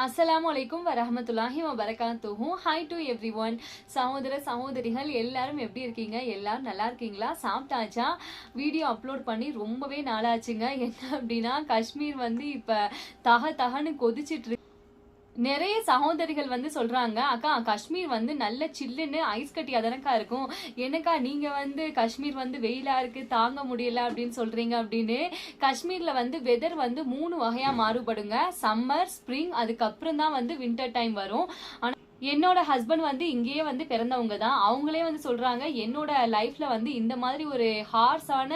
அஸ்ஸலாமு அலைக்கும் வரஹமத்துல்லாஹி வரகாத்துஹும் ஹாய் டு எவ்ரி ஒன் சகோதர சகோதரிகள் எல்லாரும் எப்படி இருக்கீங்க? எல்லாரும் நல்லா இருக்கீங்களா? சாப்பிட்டாச்சா? வீடியோ அப்லோட் பண்ணி ரொம்பவே நாளாச்சுங்க. என்ன அப்படின்னா காஷ்மீர் வந்து இப்போ தக தகன்னு கொதிச்சிட்டு இருக்கு. நிறைய சகோதரிகள் வந்து சொல்றாங்க அக்கா காஷ்மீர் வந்து நல்ல சில்லுன்னு ஐஸ் கட்டியாக தானக்கா இருக்கும். என்னக்கா நீங்க வந்து காஷ்மீர் வந்து வெயிலா இருக்கு தாங்க முடியல அப்படின்னு சொல்றீங்க அப்படின்னு. காஷ்மீர்ல வந்து வெதர் வந்து மூணு வகையா மாறுபடுங்க. சம்மர் ஸ்ப்ரிங் அதுக்கப்புறம் தான் வந்து வின்டர் டைம் வரும். ஆனா என்னோட ஹஸ்பண்ட் வந்து இங்கேயே வந்து பிறந்தவங்க தான். அவங்களே வந்து சொல்றாங்க என்னோட லைஃப்ல வந்து இந்த மாதிரி ஒரு ஹார்ஸான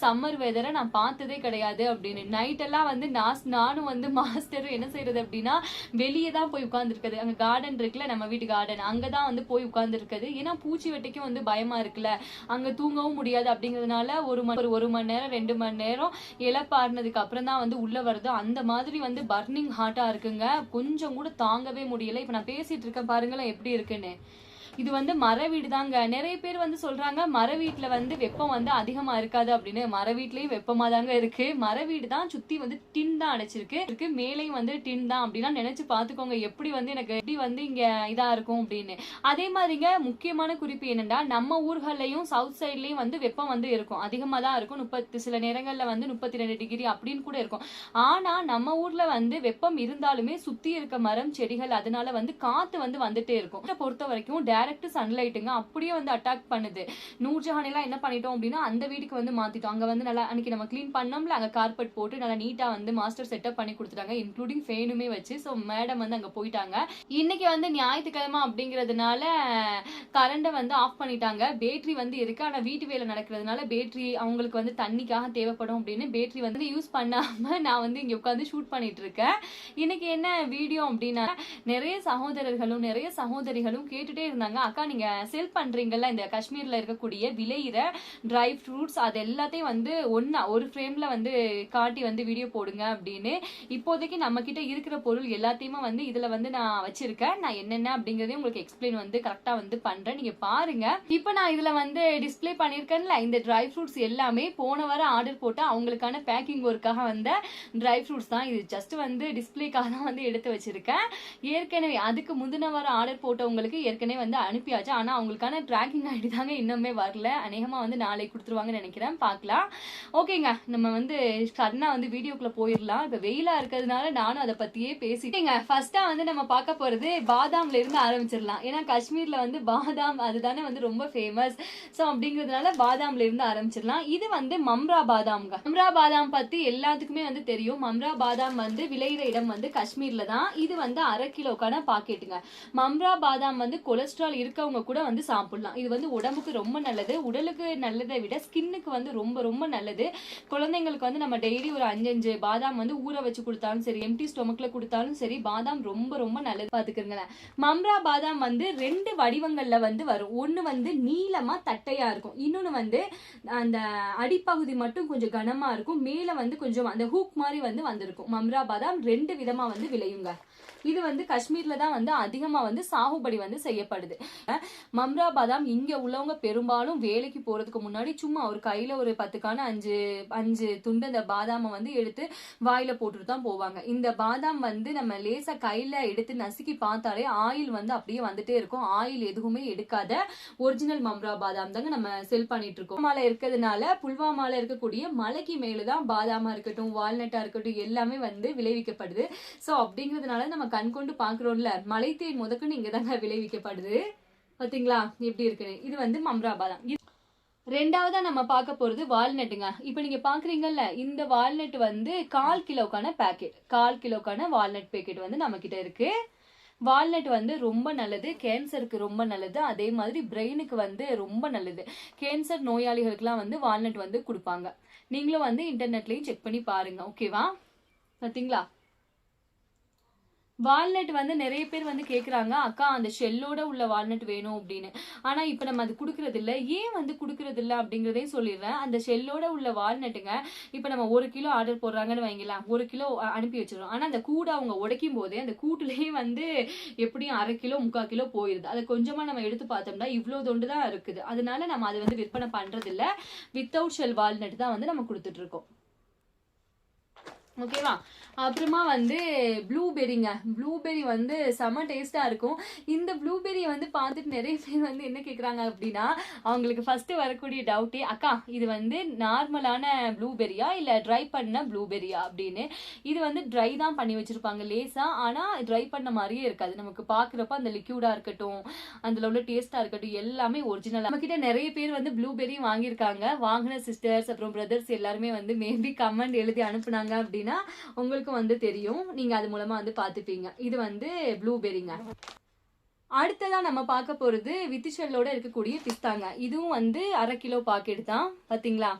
சம்மர் வெதரை நான் பார்த்ததே கிடையாது அப்படின்னு. நைட் எல்லாம் வந்து நான் நானும் வந்து மாஸ்டரும் என்ன செய்யறது அப்படின்னா வெளியே தான் போய் உட்காந்துருக்குது அங்க கார்டன் இருக்குல்ல நம்ம வீட்டு கார்டன் அங்கதான் வந்து போய் உட்காந்துருக்குது ஏன்னா பூச்சி வெட்டிக்கும் வந்து பயமா இருக்குல்ல. அங்க தூங்கவும் முடியாது அப்படிங்கிறதுனால ஒரு மணி ஒரு ஒரு மணி நேரம் ரெண்டு மணி நேரம் இலப்பாடினதுக்கு அப்புறம் தான் வந்து உள்ள வருது. அந்த மாதிரி வந்து பர்னிங் ஹார்ட்டா இருக்குங்க. கொஞ்சம் கூட தாங்கவே முடியல. இப்ப நான் பேசிட்டு இருக்கேன் பாருங்களேன் எப்படி இருக்குன்னு. இது வந்து மர வீடு தாங்க நிறைய பேர் வந்து சொல்றாங்க மர வீட்டுல வந்து வெப்பம் வந்து அதிகமா இருக்காது அப்படின்னு. மர வீட்லயும் வெப்பமா தாங்க இருக்கு. மர வீடு தான் சுத்தி வந்து டின் தான் அடைச்சிருக்கு இருக்கு மேலையும் வந்து டின் தான் அப்படின்னா நினைச்சு பாத்துக்கோங்க எப்படி வந்து எனக்கு எப்படி வந்து இங்க இதா இருக்கும் அப்படின்னு. அதே மாதிரிங்க முக்கியமான குறிப்பு என்னன்னா நம்ம ஊர்கள்லயும் சவுத் சைட்லயும் வந்து வெப்பம் வந்து இருக்கும். அதிகமா தான் இருக்கும். முப்பத்தி சில நேரங்கள்ல வந்து முப்பத்தி ரெண்டு டிகிரி அப்படின்னு கூட இருக்கும். ஆனா நம்ம ஊர்ல வந்து வெப்பம் இருந்தாலுமே சுத்தி இருக்க மரம் செடிகள் அதனால வந்து காத்து வந்து வந்துட்டே இருக்கும். இதை பொறுத்த வரைக்கும் டேரக்ட் சன்லைட்டுங்க அப்படியே வந்து அட்டாக் பண்ணுது. நூர்ஜஹான் எல்லாம் என்ன பண்ணிட்டோம் அப்படின்னா அந்த வீட்டுக்கு வந்து மாத்திட்டோம். அங்க வந்து நல்லா அன்னைக்கு நம்ம க்ளீன் பண்ணோம்ல அங்க கார்பெட் போட்டு நல்லா நீட்டா வந்து மாஸ்டர் செட்டப் பண்ணி கொடுத்துட்டாங்க. இன்க்ளூடிங் ஃபேனுமே வச்சு. ஸோ மேடம் வந்து அங்க போயிட்டாங்க. இன்னைக்கு வந்து ஞாயிற்றுக்கிழமை அப்படிங்கிறதுனால கரண்டை வந்து ஆஃப் பண்ணிட்டாங்க. பேட்டரி வந்து இருக்கு. ஆனா வீட்டு வேலை நடக்கிறதுனால பேட்டரி அவங்களுக்கு வந்து தண்ணிக்காக தேவைப்படும் அப்படின்னு பேட்டரி வந்து யூஸ் பண்ணாம நான் வந்து இங்க உட்காந்து ஷூட் பண்ணிட்டு இருக்கேன். இன்னைக்கு என்ன வீடியோ அப்படின்னா நிறைய சகோதரர்களும் நிறைய சகோதரிகளும் கேட்டுட்டே இருந்தாங்க. அக்கா நீங்க செல் பண்றீங்கல்ல இந்த காஷ்மீர்ல இருக்கக்கூடிய விளையிற ட்ரை ஃப்ரூட்ஸ் அது எல்லாத்தையும் வந்து ஒன்னா ஒரு ஃப்ரேம்ல வந்து காட்டி வந்து வீடியோ போடுங்க அப்படின்னு இப்போதைக்கு நம்ம கிட்ட இருக்கிற பொருள் எல்லாத்தையுமே வந்து இதுல வந்து நான் வச்சிருக்கேன். நான் என்னென்ன அப்படிங்கறதையும் உங்களுக்கு எக்ஸ்பிளைன் வந்து கரெக்டா வந்து பண்றேன். நீங்க பாருங்க. இப்போ நான் இதுல வந்து டிஸ்ப்ளே பண்ணிருக்கேன்ல இந்த ட்ரை ஃப்ரூட்ஸ் எல்லாமே போன வாரம் ஆர்டர் போட்டு அவங்களுக்கான பேக்கிங் ஒர்க்காக வந்த ட்ரை ஃப்ரூட்ஸ் தான். இது ஜஸ்ட் வந்து டிஸ்ப்ளேக்காக தான் வந்து எடுத்து வச்சிருக்கேன். ஏற்கனவே அதுக்கு முந்தின வாரம் ஆர்டர் போட்டவங்களுக்கு ஏற்கனவே வந்து அனுப்பியாச்சு. ஆனால் அவங்களுக்கான ட்ராக்கிங் ஐடி தாங்க இன்னுமே வரல. அநேகமாக வந்து நாளைக்கு கொடுத்துருவாங்கன்னு நினைக்கிறேன். பார்க்கலாம். ஓகேங்க. நம்ம வந்து சடனா வந்து வீடியோக்குள்ளே போயிடலாம். இப்போ வெயிலாக இருக்கிறதுனால நானும் அதை பற்றியே பேசிட்டேங்க ஃபர்ஸ்ட்டாக வந்து நம்ம பார்க்க போகிறது பாதாம்ல இருந்து ஆரம்பிச்சிடலாம். ஏன்னா காஷ்மீரில் வந்து பாதாம் அதுதானே வந்து ரொம்ப ஃபேமஸ் ஸோ அப்படிங்கிறதுனால பாதாம்ல இருந்து ஆரம்பிச்சிடலாம். இது வந்து மம்ரா பாதாம்ங்க. மம்ரா பாதாம் பற்றி எல்லாத்துக்குமே வந்து தெரியும். மம்ரா பாதாம் வந்து விளையிற இடம் வந்து காஷ்மீரில் தான். இது வந்து அரை கிலோக்கான பாக்கெட்டுங்க. மம்ரா பாதாம் வந்து கொலஸ்ட்ரால் இருக்கவங்க கூட வந்து சாப்பிடலாம். இது வந்து உடம்புக்கு ரொம்ப நல்லது. உடலுக்கு நல்லதை விட ஸ்கின்னுக்கு வந்து ரொம்ப ரொம்ப நல்லது. குழந்தைங்களுக்கு வந்து நம்ம டெய்லி ஒரு அஞ்சஞ்சு பாதாம் வந்து ஊற வச்சு கொடுத்தாலும் சரி எம்டி ஸ்டொமக்ல கொடுத்தாலும் சரி பாதாம் ரொம்ப ரொம்ப நல்லது பாத்துக்கிறேங்களேன் மம்ரா பாதாம் வந்து ரெண்டு வடிவங்கள்ல வந்து வரும். ஒன்று வந்து நீளமா தட்டையா இருக்கும். இன்னொன்னு வந்து அந்த அடிப்பகுதி மட்டும் கொஞ்சம் கனமா இருக்கும். மேல வந்து கொஞ்சம் அந்த ஹூக் மாதிரி வந்து வந்திருக்கும். மம்ரா பாதாம் ரெண்டு விதமா வந்து விளையுங்க. இது வந்து காஷ்மீர்ல தான் வந்து அதிகமா வந்து சாகுபடி வந்து செய்யப்படுது. மம்ரா பாதாம் இங்க உள்ளவங்க பெரும்பாலும் வேலைக்கு போறதுக்கு முன்னாடி சும்மா ஒரு கையில ஒரு பத்துக்கான அஞ்சு அஞ்சு துண்டு அந்த பாதாமை வந்து எடுத்து வாயில போட்டுட்டு தான் போவாங்க. இந்த பாதாம் வந்து நம்ம லேசா கையில எடுத்து நசுக்கி பார்த்தாலே ஆயில் வந்து அப்படியே வந்துட்டே இருக்கும். ஆயில் எதுவுமே எடுக்காத ஒரிஜினல் மம்ரா பாதாம் தாங்க நம்ம செல் பண்ணிட்டு இருக்கோம். மலை இருக்கிறதுனால புல்வாமால இருக்கக்கூடிய மலைக்கு மேலதான் பாதாமா இருக்கட்டும் வால்நட்டா இருக்கட்டும் எல்லாமே வந்து விளைவிக்கப்படுது. சோ அப்படிங்கிறதுனால நம்ம கண் கொண்டு பாக்குறோம்ல தேன் முதக்குன்னு இங்கே தாங்க விளைவிக்கப்படுது. பார்த்தீங்களா எப்படி இருக்குது இது வந்து மம்ராபா தான். இது- நம்ம பார்க்க போகிறது வால்நட்டுங்க. இப்போ நீங்கள் பார்க்குறீங்கல்ல இந்த வால்நட் வந்து கால் கிலோக்கான பேக்கெட் கால் கிலோக்கான வால்நட் பேக்கெட் வந்து நம்மக்கிட்ட இருக்குது வால்நட் வந்து ரொம்ப நல்லது. கேன்சருக்கு ரொம்ப நல்லது. அதே மாதிரி பிரெயினுக்கு வந்து ரொம்ப நல்லது. கேன்சர் நோயாளிகளுக்கெலாம் வந்து வால்நட் வந்து கொடுப்பாங்க. நீங்களும் வந்து இன்டர்நெட்லேயும் செக் பண்ணி பாருங்கள் ஓகேவா? பார்த்தீங்களா வால்நட் வந்து நிறைய பேர் வந்து கேட்குறாங்க அக்கா அந்த ஷெல்லோட உள்ள வால்நட் வேணும் அப்படின்னு. ஆனால் இப்போ நம்ம அது குடுக்கறது ஏன் வந்து குடுக்கறது அப்படிங்கிறதையும் சொல்லிடுறேன். அந்த ஷெல்லோட உள்ள வால்நட்டுங்க இப்போ நம்ம ஒரு கிலோ ஆர்டர் போடுறாங்கன்னு வைங்களேன் ஒரு கிலோ அனுப்பி வச்சிருவோம் ஆனால் அந்த கூடை அவங்க உடைக்கும் போதே அந்த கூட்டுலேயே வந்து எப்படியும் அரை கிலோ முக்கால் கிலோ போயிருது. அதை கொஞ்சமாக நம்ம எடுத்து பார்த்தோம்னா இவ்வளோ தொண்டு தான் இருக்குது. அதனால நம்ம அதை வந்து விற்பனை பண்ணுறதில்ல வித்தவுட் ஷெல் வால்நட் தான் வந்து நம்ம கொடுத்துட்ருக்கோம் ஓகேவா அப்புறமா வந்து ப்ளூபெரிங்க ப்ளூபெரி வந்து செம டேஸ்ட்டாக இருக்கும். இந்த ப்ளூபெரியை வந்து பார்த்துட்டு நிறைய பேர் வந்து என்ன கேட்குறாங்க அப்படின்னா அவங்களுக்கு ஃபஸ்ட்டு வரக்கூடிய டவுட்டே அக்கா இது வந்து நார்மலான ப்ளூபெரியா இல்லை ட்ரை பண்ண ப்ளூபெரியா அப்படின்னு. இது வந்து ட்ரை தான் பண்ணி வச்சுருப்பாங்க லேஸாக ஆனால் ட்ரை பண்ண மாதிரியே இருக்காது. நமக்கு பார்க்குறப்ப அந்த லிக்யூடாக இருக்கட்டும் அதில் உள்ள டேஸ்ட்டாக இருக்கட்டும் எல்லாமே ஒரிஜினல் நம்மக்கிட்ட நிறைய பேர் வந்து ப்ளூபெரி வாங்கியிருக்காங்க. வாங்கின சிஸ்டர்ஸ் அப்புறம் பிரதர்ஸ் எல்லாருமே வந்து மேபி கமெண்ட் எழுதி அனுப்புனாங்க அப்படின்னா உங்களுக்கும் வந்து தெரியும். நீங்க அது மூலமா வந்து பார்த்துப்பீங்க. இது வந்து ப்ளூபெரிங்க அடுத்ததா நம்ம பார்க்க போறது வித்துச்சல்லோட இருக்கக்கூடிய பிஸ்தாங்க. இதுவும் வந்து அரை கிலோ பாக்கெட் தான். பாத்தீங்களா?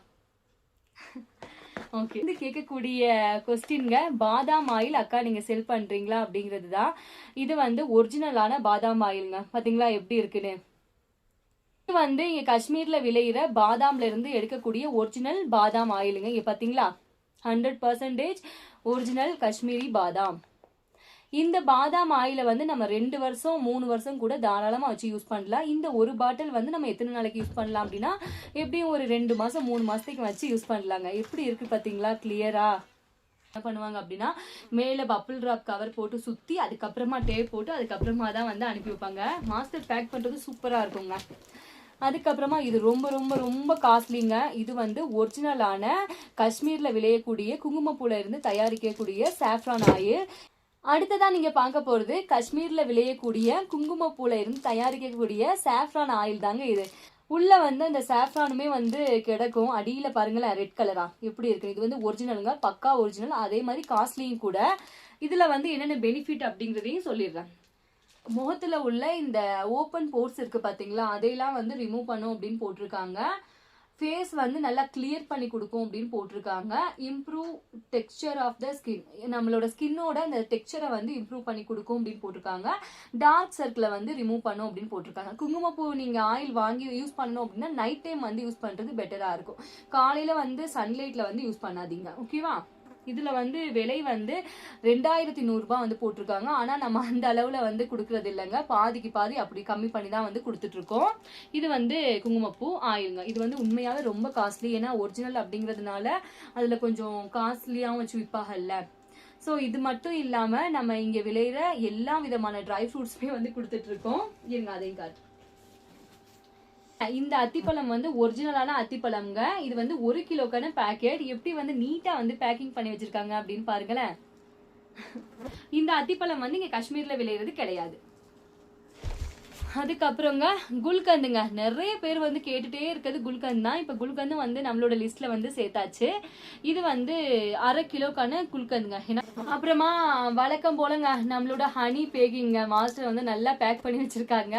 ஓகே இது கேட்கக்கூடிய கொஸ்டின்ங்க பாதாம் ஆயில் அக்கா நீங்கள் செல் பண்ணுறீங்களா அப்படிங்கிறது தான் இது வந்து ஒரிஜினலான பாதாம் ஆயிலுங்க. பார்த்தீங்களா எப்படி இருக்குன்னு? இது வந்து இங்கே காஷ்மீரில் விளையிற பாதாம்ல இருந்து எடுக்கக்கூடிய ஒரிஜினல் பாதாம் ஆயிலுங்க. இங்கே பார்த்தீங்களா ஹண்ட்ரட் பர்சன்டேஜ் ஒரிஜினல் காஷ்மீரி பாதாம் இந்த பாதாம் ஆயில வந்து நம்ம ரெண்டு வருஷம் மூணு வருஷம் கூட தாராளமா வச்சு யூஸ் பண்ணலாம். இந்த ஒரு பாட்டில் வந்து நம்ம எத்தனை நாளைக்கு யூஸ் பண்ணலாம் அப்படின்னா எப்படியும் ஒரு ரெண்டு மாசம் மூணு மாசத்துக்கு வச்சு யூஸ் பண்ணலாங்க. எப்படி இருக்கு பாத்தீங்களா கிளியரா என்ன பண்ணுவாங்க அப்படின்னா மேலே பப்பிள் ட்ராப் கவர் போட்டு சுற்றி அதுக்கப்புறமா டேப் போட்டு அதுக்கப்புறமா தான் வந்து அனுப்பி வைப்பாங்க. மாஸ்டர் பேக் பண்ணுறது சூப்பராக இருக்குங்க. அதுக்கப்புறமா இது ரொம்ப ரொம்ப ரொம்ப காஸ்ட்லிங்க இது வந்து ஒரிஜினலான காஷ்மீரில் விளையக்கூடிய குங்குமப்பூல இருந்து தயாரிக்கக்கூடிய சாஃப்ரான் ஆயில். அடுத்ததான் நீங்க பார்க்க போறது காஷ்மீர்ல விளையக்கூடிய குங்குமப்பூல இருந்து தயாரிக்கக்கூடிய சாஃப்ரான் ஆயில் தாங்க இது. உள்ள வந்து அந்த சாஃப்ரானுமே வந்து கிடக்கும். அடியில பாருங்களேன் ரெட் கலரா எப்படி இருக்கு? இது வந்து ஒரிஜினலுங்க பக்கா ஒரிஜினல் அதே மாதிரி காஸ்ட்லியும் கூட. இதுல வந்து என்னென்ன பெனிஃபிட் அப்படிங்கிறதையும் சொல்லிடுறேன். முகத்துல உள்ள இந்த ஓப்பன் போர்ஸ் இருக்கு பாத்தீங்களா? அதையெல்லாம் வந்து ரிமூவ் பண்ணும் அப்படின்னு போட்டிருக்காங்க. ஃபேஸ் வந்து நல்லா கிளியர் பண்ணி கொடுக்கும் அப்படின்னு போட்டிருக்காங்க. Improve texture of the skin நம்மளோட ஸ்கின்னோட அந்த டெக்ஸ்சரை வந்து இம்ப்ரூவ் பண்ணி கொடுக்கும் அப்படின்னு போட்டிருக்காங்க. டார்க் சர்க்கிளை வந்து ரிமூவ் பண்ணும் அப்படின்னு போட்டிருக்காங்க. குங்குமப்பூ நீங்கள் ஆயில் வாங்கி யூஸ் பண்ணோம் அப்படின்னா நைட் டைம் வந்து யூஸ் பண்ணுறது பெட்டராக இருக்கும். காலையில் வந்து சன்லைட்டில் வந்து யூஸ் பண்ணாதீங்க. ஓகேவா இதுல வந்து விலை வந்து ரெண்டாயிரத்தி நூறுரூபா வந்து போட்டிருக்காங்க. ஆனா நம்ம அந்த அளவுல வந்து கொடுக்கறது இல்லைங்க. பாதிக்கு பாதி அப்படி கம்மி பண்ணி தான் வந்து கொடுத்துட்டு இருக்கோம் இது வந்து குங்குமப்பூ ஆயிருங்க இது வந்து உண்மையாவே ரொம்ப காஸ்ட்லி ஏன்னா ஒரிஜினல் அப்படிங்கிறதுனால அதுல கொஞ்சம் காஸ்ட்லியாகவும் வச்சு விற்பாகல்ல ஸோ இது மட்டும் இல்லாமல் நம்ம இங்கே விளையிற எல்லா விதமான ட்ரை ஃப்ரூட்ஸுமே வந்து கொடுத்துட்டு இருக்கோம் இருங்க அதையும் காட்டு. இந்த அத்திப்பழம் வந்து ஒரிஜினலான அத்திப்பழம்ங்க. இது வந்து ஒரு கிலோக்கான பேக்கெட் எப்படி வந்து நீட்டா வந்து பேக்கிங் பண்ணி வச்சிருக்காங்க அப்படின்னு பாருங்களேன். இந்த அத்திப்பழம் வந்து இங்க காஷ்மீர்ல விளையிறது கிடையாது. அதுக்கப்புறங்க குல்கந்துங்க. நிறைய பேர் வந்து கேட்டுட்டே இருக்கிறது குல்கந்த் தான். இப்போ குல்கந்து வந்து நம்மளோட லிஸ்ட்ல வந்து சேர்த்தாச்சு. இது வந்து அரை கிலோக்கான குல்கந்துங்க. ஏன்னா அப்புறமா வழக்கம் போலங்க நம்மளோட ஹனி பேக்கிங்க மாஸ்டர் வந்து நல்லா பேக் பண்ணி வச்சிருக்காங்க.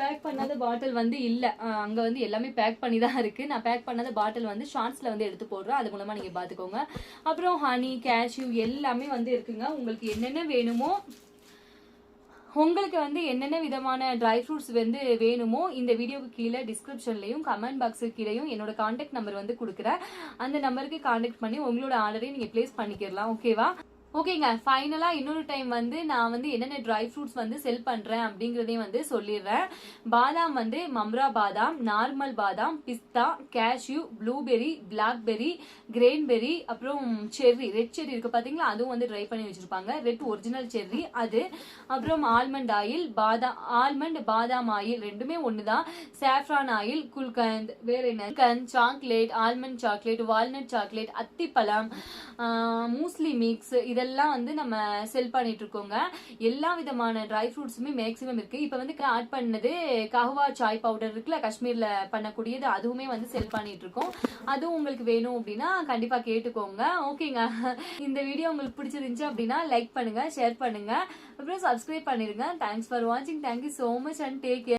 பேக் பண்ணாத பாட்டில் வந்து இல்லை. அங்கே வந்து எல்லாமே பேக் பண்ணி தான் இருக்குது நான் பேக் பண்ணாத பாட்டில் வந்து ஷார்ட்ஸில் வந்து எடுத்து போடுறேன். அது மூலமாக நீங்கள் பார்த்துக்கோங்க அப்புறம் ஹனி கேஷ்யூ எல்லாமே வந்து இருக்குங்க. உங்களுக்கு என்னென்ன வேணுமோ உங்களுக்கு வந்து என்னென்ன விதமான ட்ரை ஃப்ரூட்ஸ் வந்து வேணுமோ இந்த வீடியோவுக்கு கீழே டிஸ்கிரிப்ஷன்லையும் கமெண்ட் பாக்ஸுக்கு கீழேயும் என்னோட காண்டாக்ட் நம்பர் வந்து கொடுக்குறேன். அந்த நம்பருக்கு காண்டாக்ட் பண்ணி உங்களோட ஆர்டரையும் நீங்கள் பிளேஸ் பண்ணிக்கிறலாம் ஓகேவா ஓகேங்க ஃபைனலாக இன்னொரு டைம் வந்து நான் வந்து என்னென்ன ட்ரை ஃப்ரூட்ஸ் வந்து செல் பண்ணுறேன் அப்படிங்கிறதையும் வந்து சொல்லிடுறேன். பாதாம் வந்து மம்ரா பாதாம் நார்மல் பாதாம் பிஸ்தா கேஷ்யூ ப்ளூபெரி பிளாக்பெரி கிரேன்பெரி அப்புறம் செர்ரி ரெட் செர்ரி இருக்குது பார்த்தீங்களா அதுவும் வந்து ட்ரை பண்ணி வச்சுருப்பாங்க. ரெட் ஒரிஜினல் செர்ரி அது. அப்புறம் ஆல்மண்ட் ஆயில் பாதாம் ஆல்மண்ட் பாதாம் ஆயில் ரெண்டுமே ஒன்று தான் சாஃப்ரான் ஆயில் குல்கந்த் வேற என்ன? Kant chocolate almond chocolate walnut chocolate அத்திப்பழம் மூஸ்லி மிக்ஸ் இதெல்லாம் வந்து நம்ம செல் பண்ணிட்டு இருக்கோங்க எல்லா விதமான ட்ரை ஃப்ரூட்ஸுமே மேக்ஸிமம் இருக்கு. இப்போ வந்து ஆட் பண்ணது கஹ்வா சாய் பவுடர் இருக்குல்ல காஷ்மீர்ல பண்ணக்கூடியது அதுவுமே வந்து செல் பண்ணிட்டு இருக்கோம் அதுவும் உங்களுக்கு வேணும் அப்படின்னா கண்டிப்பா கேட்டுக்கோங்க. ஓகேங்க. இந்த வீடியோ உங்களுக்கு பிடிச்சிருந்துச்சு அப்படின்னா லைக் பண்ணுங்க ஷேர் பண்ணுங்க. அப்புறம் சப்ஸ்கிரைப் பண்ணிருங்க. தேங்க்ஸ் ஃபார் வாட்சிங் thank you so much and take care